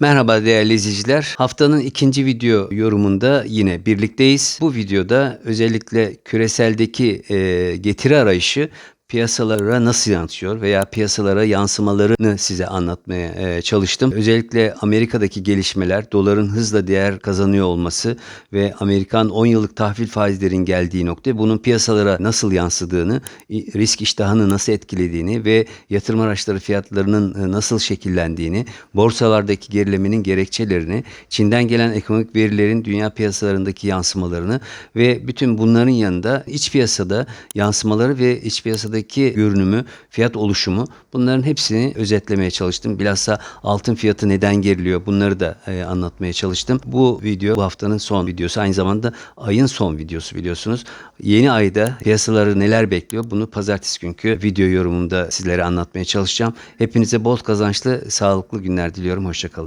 Merhaba değerli izleyiciler. Haftanın ikinci video yorumunda yine birlikteyiz. Bu videoda özellikle küreseldeki e, getiri arayışı piyasalara nasıl yansıyor veya piyasalara yansımalarını size anlatmaya e, çalıştım. Özellikle Amerika'daki gelişmeler, doların hızla değer kazanıyor olması ve Amerikan 10 yıllık tahvil faizlerin geldiği nokta bunun piyasalara nasıl yansıdığını, risk iştahını nasıl etkilediğini ve yatırım araçları fiyatlarının e, nasıl şekillendiğini, borsalardaki gerilemenin gerekçelerini, Çin'den gelen ekonomik verilerin dünya piyasalarındaki yansımalarını ve bütün bunların yanında iç piyasada yansımaları ve iç piyasadaki görünümü, fiyat oluşumu bunların hepsini özetlemeye çalıştım. Bilhassa altın fiyatı neden geriliyor bunları da e, anlatmaya çalıştım. Bu video bu haftanın son videosu. Aynı zamanda ayın son videosu biliyorsunuz. Yeni ayda piyasaları neler bekliyor bunu pazartesi günkü video yorumumda sizlere anlatmaya çalışacağım. Hepinize bol kazançlı, sağlıklı günler diliyorum. Hoşçakalın.